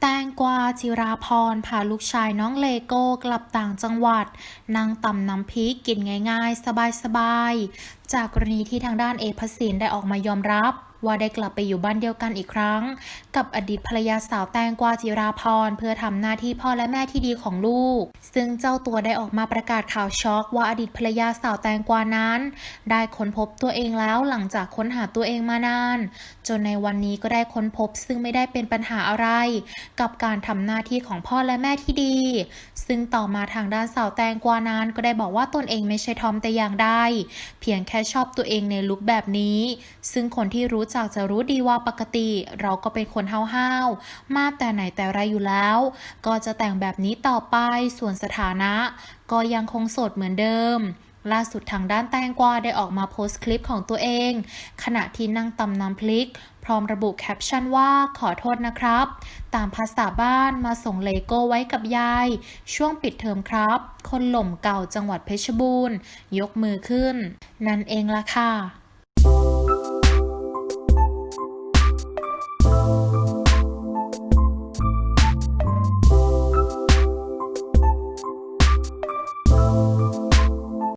แตงกวาจิราพรพาลูกชายน้องเลโก้กลับต่างจังหวัด นั่งตำน้ำพริกกินง่ายๆ สบายๆ จากกรณีที่ทางด้านเอพสินได้ออกมายอมรับ ว่าได้กลับไปอยู่บ้านเดียวกันอีกครั้ง กับอดีตภรรยาสาวแตงกวาจิราพรเพื่อทำหน้าที่พ่อและแม่ที่ดีของลูก ซึ่งเจ้าตัวได้ออกมาประกาศข่าวช็อก ว่าอดีตภรรยาสาวแตงกวานั้น ได้ค้นพบตัวเองแล้วหลังจากค้นหาตัวเองมานาน จนในวันนี้ก็ได้ค้นพบ ซึ่งไม่ได้เป็นปัญหาอะไร กับการทำหน้าที่ของพ่อและแม่ที่ดี ซึ่งต่อมาทางด้านสาวแตงกวานั้นก็ได้บอกว่าตนเองไม่ใช่ทอมแต่อย่างใดเพียงแค่ชอบตัวเองในลุคแบบนี้ ซึ่งคนที่รู้จักจะรู้ดีว่าปกติ เราก็เป็นคนห้าวๆ มาแต่ไหนแต่ไรอยู่แล้ว ก็จะแต่งแบบนี้ต่อไป ส่วนสถานะ ก็ยังคงโสดเหมือนเดิมล่าสุดทางด้านแตงกวาได้ออกมาโพสต์คลิปของตัวเอง ขณะที่นั่งตำน้ำพริก พร้อมระบุแคปชั่นว่าขอโทษนะครับ ตามภาษาบ้านมาส่งเลโก้ไว้กับยาย ช่วงปิดเทอมครับ คนหล่มเก่าจังหวัดเพชรบูรณ์ ยกมือขึ้น นั่นเองล่ะค่ะ